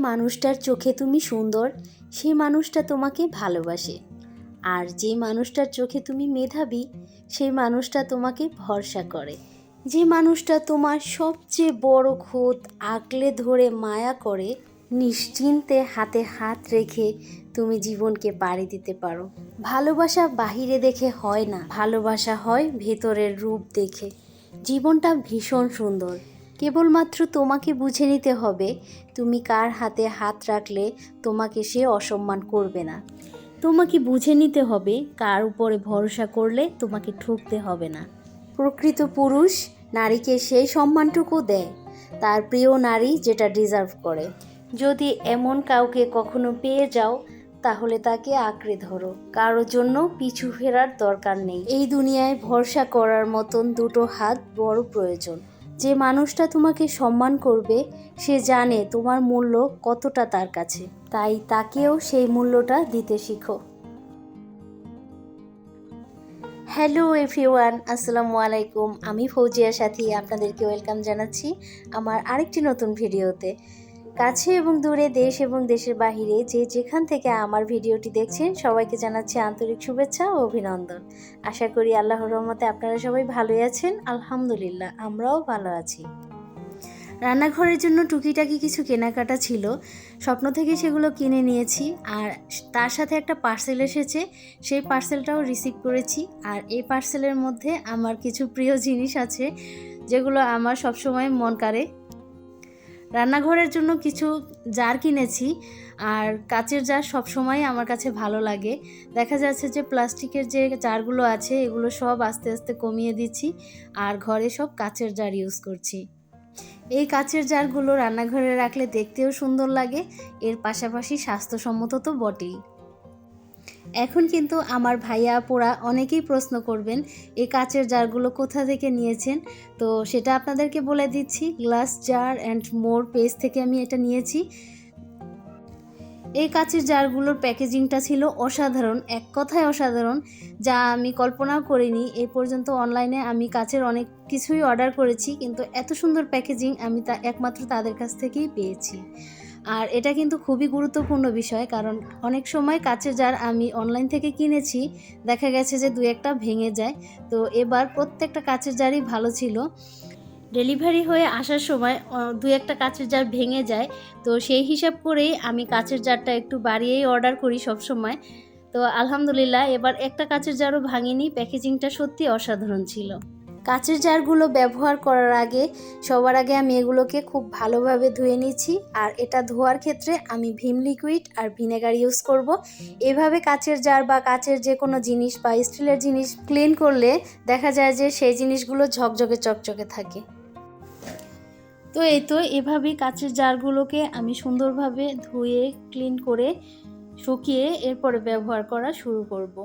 মানুষটার চোখে তুমি সুন্দর সেই মানুষটা তোমাকে ভালোবাসে। আর যে মানুষটার চোখে তুমি মেধাবী সেই মানুষটা তোমাকে ভরসা করে। যে মানুষটা তোমার সবচেয়ে বড় খুঁত আগলে ধরে মায়া করে, নিশ্চিন্তে হাতে হাত রেখে তুমি জীবনকে পাড়ি দিতে পারো। ভালোবাসা বাহিরে দেখে হয় না, ভালোবাসা হয় ভেতরের রূপ দেখে। জীবনটা ভীষণ সুন্দর। কেবলমাত্র তোমাকে বুঝে নিতে হবে, তুমি কার হাতে হাত রাখলে তোমাকে সে অসম্মান করবে না। তোমাকে বুঝে নিতে হবে, কার উপরে ভরসা করলে তোমাকে ঠকতে হবে না। প্রকৃত পুরুষ নারীকে সেই সম্মানটুকু দেয়, তার প্রিয় নারী যেটা ডিজার্ভ করে। যদি এমন কাউকে কখনো পেয়ে যাও, তাহলে তাকে আঁকড়ে ধরো কারোর জন্য পিছু ফেরার দরকার নেই। এই দুনিয়ায় ভরসা করার মতন দুটো হাত বড় প্রয়োজন। যে মানুষটা তোমাকে সম্মান করবে, সে জানে তোমার মূল্য কতটা তার কাছে। তাই তাকেও সেই মূল্যটা দিতে শিখো। হ্যালো এভরিওয়ান আসসালামু আলাইকুম। আমি ফৌজিয়া সাথী, আপনাদেরকে ওয়েলকাম জানাচ্ছি আমার আরেকটি নতুন ভিডিওতে কাছে এবং দূরে দেশ এবং দেশের বাহিরে যে যেখান থেকে আমার ভিডিওটি দেখছেন, সবাইকে জানাচ্ছি আন্তরিক শুভেচ্ছা ও অভিনন্দন। আশা করি আল্লাহর রহমতে আপনারা সবাই ভালোই আছেন। আলহামদুলিল্লাহ, আমরাও ভালো আছি। রান্নাঘরের জন্য টুকিটাকি কিছু কেনাকাটা ছিল। স্বপ্ন থেকে সেগুলো কিনে নিয়েছি আর তার সাথে একটা পার্সেল এসেছে। সেই পার্সেলটাও রিসিভ করেছি আর এই পার্সেলের মধ্যে আমার কিছু প্রিয় জিনিস আছে, যেগুলো আমার সবসময় মন কাড়ে। রান্নাঘরের জন্য কিছু জার কিনেছি আর কাচের জার সব সময় আমার কাছে ভালো লাগে। দেখা যাচ্ছে যে প্লাস্টিকের যে জারগুলো আছে, এগুলো সব আস্তে আস্তে কমিয়ে দিচ্ছি আর ঘরে সব কাচের জার ইউজ করছি। এই কাচের জারগুলো রান্নাঘরে রাখলে দেখতেও সুন্দর লাগে, এর পাশাপাশি স্বাস্থ্যসম্মত তো বটেই। এখন কিন্তু আমার ভাইয়া আপুরা অনেকেই প্রশ্ন করবেন এই কাচের জারগুলো কোথা থেকে নিয়েছেন? তো সেটা আপনাদেরকে বলে দিচ্ছি, glass jar and more page থেকে আমি এটা নিয়েছি। এই কাচের জারগুলোর প্যাকেজিংটা ছিল অসাধারণ, এক কথায় অসাধারণ, যা আমি কল্পনাও করিনি। এই পর্যন্ত অনলাইনে আমি কাচের অনেক কিছুই অর্ডার করেছি, কিন্তু এত সুন্দর প্যাকেজিং আমি তা একমাত্র তাদের কাছ থেকেই পেয়েছি। আর এটা কিন্তু খুবই গুরুত্বপূর্ণ বিষয়, কারণ অনেক সময় কাচের জার আমি অনলাইন থেকে কিনেছি, দেখা গেছে যে দু একটা ভেঙে যায়। তো এবার প্রত্যেকটা কাচের জারই ভালো ছিল। ডেলিভারি হয়ে আসার সময় দু একটা কাচের জার ভেঙে যায়। তো সেই হিসাব করেই আমি কাচের জারটা একটু বাড়িয়েই অর্ডার করি সব সময় তো আলহামদুলিল্লাহ, এবার একটা কাচের জারও ভাঙিনি প্যাকেজিংটা সত্যি অসাধারণ ছিল। কাচের জারগুলো ব্যবহার করার আগে, সবার আগে আমি এগুলোকে খুব ভালোভাবে ধুয়ে নিচ্ছি। আর এটা ধোয়ার ক্ষেত্রে আমি ভিম লিকুইড আর ভিনেগার ইউজ করব। এভাবে কাচের জার বা কাচের যে কোনো জিনিস বা স্টিলের জিনিস ক্লিন করলে দেখা যায় যে সেই জিনিসগুলো ঝকঝকে চকচকে থাকে। তো এই তো এভাবেই কাচের জারগুলোকে আমি সুন্দরভাবে ধুয়ে ক্লিন করে শুকিয়ে এরপরে ব্যবহার করা শুরু করব।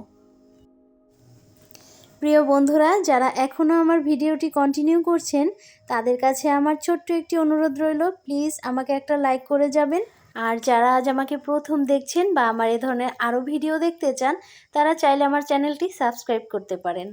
প্রিয় বন্ধুরা, যারা এখনও আমার ভিডিওটি কন্টিনিউ করছেন, তাদের কাছে আমার ছোট্ট একটি অনুরোধ রইল প্লিজ আমাকে একটা লাইক করে যাবেন। আর যারা আজ আমাকে প্রথম দেখছেন বা আমার এ ধরনের আরও ভিডিও দেখতে চান, তারা চাইলে আমার চ্যানেলটি সাবস্ক্রাইব করতে পারেন।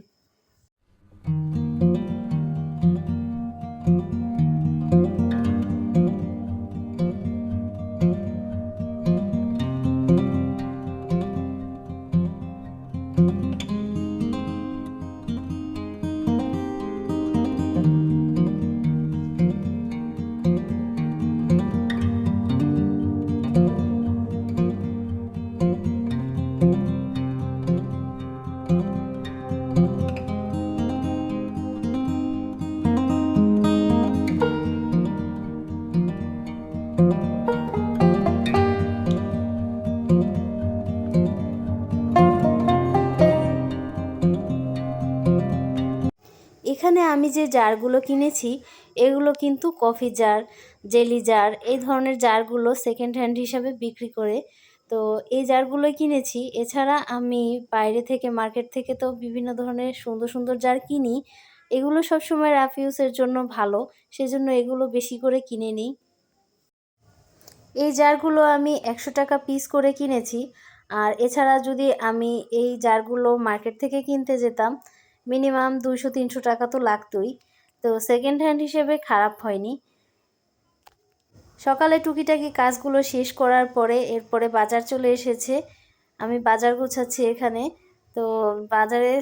এখানে আমি যে জারগুলো কিনেছি, এগুলো কিন্তু কফি জার, জেলি জার, এই ধরনের জারগুলো সেকেন্ড হ্যান্ড হিসাবে বিক্রি করে। তো এই জারগুলো কিনেছি। এছাড়া আমি বাইরে থেকে মার্কেট থেকে তো বিভিন্ন ধরনের সুন্দর সুন্দর জার কিনি। এগুলো সবসময় রাফ ইউজের জন্য ভালো, সেজন্য এগুলো বেশি করে কিনে নিই। এই জারগুলো আমি একশো টাকা পিস করে কিনেছি। আর এছাড়া যদি আমি এই জারগুলো মার্কেট থেকে কিনতে যেতাম মিনিমাম দুশো তিনশো টাকা তো লাগতোই। তো সেকেন্ড হ্যান্ড হিসেবে খারাপ হয়নি। সকালে টুকিটাকি কাজগুলো শেষ করার পরে এরপরে বাজার চলে এসেছে। আমি বাজার গুছাচ্ছি এখানে। তো বাজারে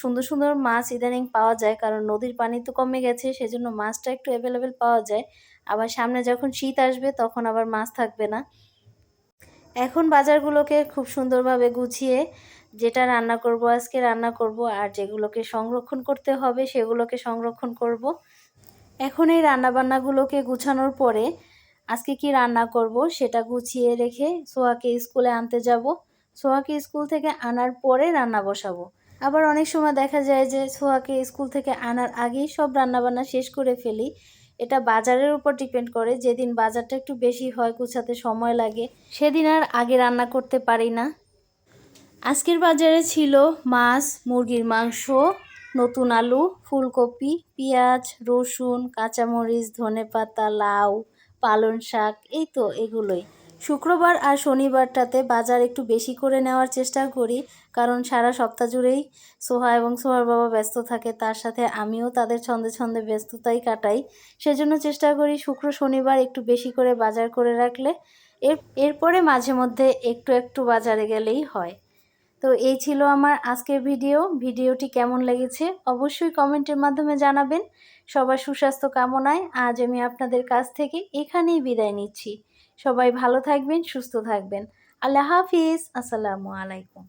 সুন্দর সুন্দর মাছ ইদানিং পাওয়া যায়, কারণ নদীর পানি তো কমে গেছে, সেজন্য মাছটা একটু অ্যাভেলেবেল পাওয়া যায়। আবার সামনে যখন শীত আসবে, তখন আবার মাছ থাকবে না। এখন বাজারগুলোকে খুব সুন্দরভাবে গুছিয়ে যেটা রান্না করব, আজকে রান্না করব আর যেগুলোকে সংরক্ষণ করতে হবে সেগুলোকে সংরক্ষণ করব। এখন এই রান্নাবান্নাগুলোকে গুছানোর পরে আজকে কি রান্না করব সেটা গুছিয়ে রেখে সোহাকে স্কুলে আনতে যাব। সোহাকে স্কুল থেকে আনার পরে রান্না বসাবো। আবার অনেক সময় দেখা যায় যে সোহাকে স্কুল থেকে আনার আগেই সব রান্নাবান্না শেষ করে ফেলি। এটা বাজারের উপর ডিপেন্ড করে, যেদিন বাজারটা একটু বেশি হয়, গুছাতে সময় লাগে, সেদিন আর আগে রান্না করতে পারি না। আজকের বাজারে ছিল মাছ, মুরগির মাংস, নতুন আলু, ফুলকপি, পেঁয়াজ, রসুন, কাঁচামরিচ ধনেপাতা লাউ, পালং শাক, এই তো এগুলোই। শুক্রবার আর শনিবারটাতে বাজার একটু বেশি করে নেওয়ার চেষ্টা করি, কারণ সারা সপ্তাহ জুড়েই সোহা এবং সোহার বাবা ব্যস্ত থাকে, তার সাথে আমিও তাদের ছন্দে ছন্দে ব্যস্ততাই কাটাই। সেজন্য চেষ্টা করি শুক্র, শনিবার একটু বেশি করে বাজার করে রাখলে, এর, এরপরে মাঝে মধ্যে একটু একটু বাজারে গেলেই হয়। তো এই ছিল আমার আজকের ভিডিও। ভিডিওটি কেমন লেগেছে অবশ্যই কমেন্টের মাধ্যমে জানাবেন। সবার সুস্বাস্থ্য কামনায় আজ আমি আপনাদের কাছ থেকে এখানেই বিদায় নিচ্ছি। সবাই ভালো থাকবেন, সুস্থ থাকবেন। আল্লাহ হাফিজ। আসসালামু আলাইকুম।